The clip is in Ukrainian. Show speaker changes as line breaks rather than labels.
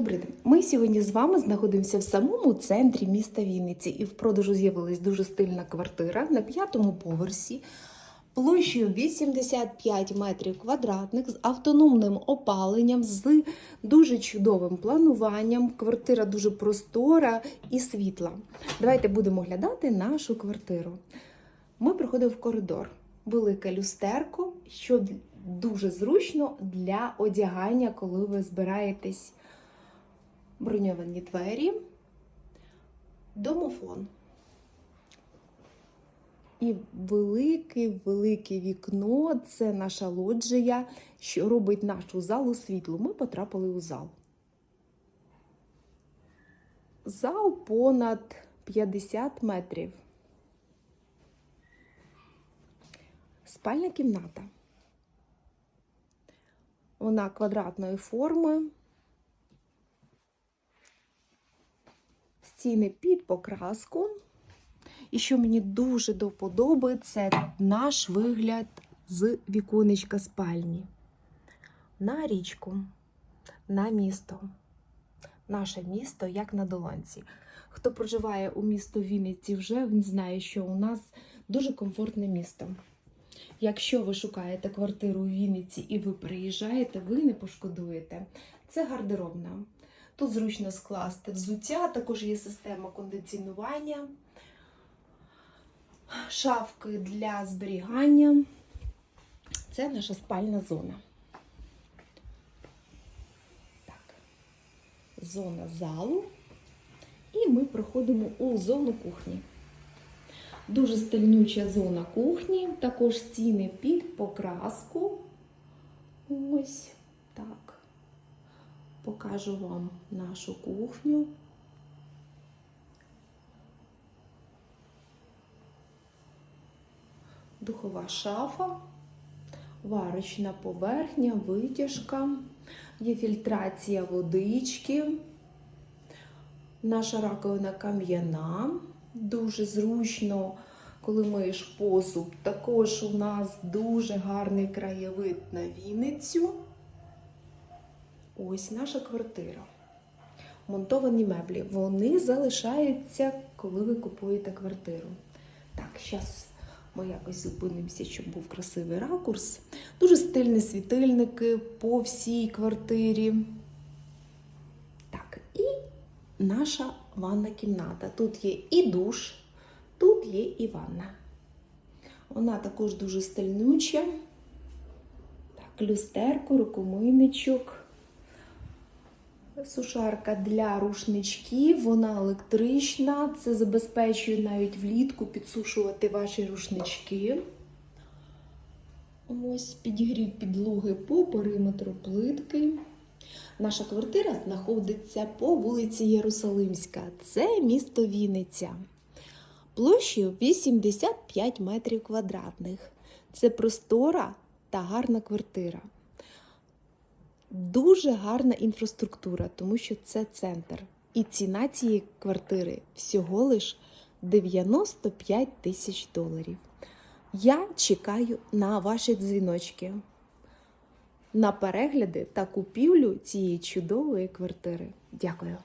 Добрий день. Ми сьогодні з вами знаходимося в самому центрі міста Вінниці, і в продажу з'явилась дуже стильна квартира на п'ятому поверсі. Площею 85 метрів квадратних з автономним опаленням, з дуже чудовим плануванням. Квартира дуже простора і світла. Давайте будемо глядати нашу квартиру. Ми приходимо в коридор. Велике люстерко, що дуже зручно для одягання, коли ви збираєтесь броньовані двері, домофон. І велике-велике вікно це наша лоджія, що робить нашу залу світлу. Ми потрапили у зал. Зал понад 50 метрів. Спальня кімната. Вона квадратної форми. Стіни під покраску. І що мені дуже до вподоби, це наш вигляд з віконечка спальні. На річку, на місто. Наше місто як на долонці. Хто проживає у місто Вінниці, вже знає, що у нас дуже комфортне місто. Якщо ви шукаєте квартиру у Вінниці і ви приїжджаєте, ви не пошкодуєте. Це гардеробна. Тут зручно скласти взуття, також є система кондиціонування, шафки для зберігання. Це наша спальна зона. Так. Зона залу. І ми проходимо у зону кухні. Дуже стильнюча зона кухні, також стіни під покраску. Ось. Покажу вам нашу кухню. Духова шафа, варочна поверхня, витяжка, є фільтрація водички. Наша раковина кам'яна. Дуже зручно, коли миєш посуд. Також у нас дуже гарний краєвид на Вінницю. Ось наша квартира. Монтовані меблі. Вони залишаються, коли ви купуєте квартиру. Так, зараз ми якось зупинимося, щоб був красивий ракурс. Дуже стильні світильники по всій квартирі. Так, і наша ванна кімната. Тут є і душ, тут є і ванна. Вона також дуже стильнюча. Так, люстерко, рукомийничок. Сушарка для рушничків, вона електрична. Це забезпечує навіть влітку підсушувати ваші рушнички. Ось підігрів підлоги по периметру плитки. Наша квартира знаходиться по вулиці Єрусалимська. Це місто Вінниця. Площею 85 метрів квадратних. Це простора та гарна квартира. Дуже гарна інфраструктура, тому що це центр. І ціна цієї квартири всього лиш 95 тисяч доларів. Я чекаю на ваші дзвіночки на перегляди та купівлю цієї чудової квартири. Дякую.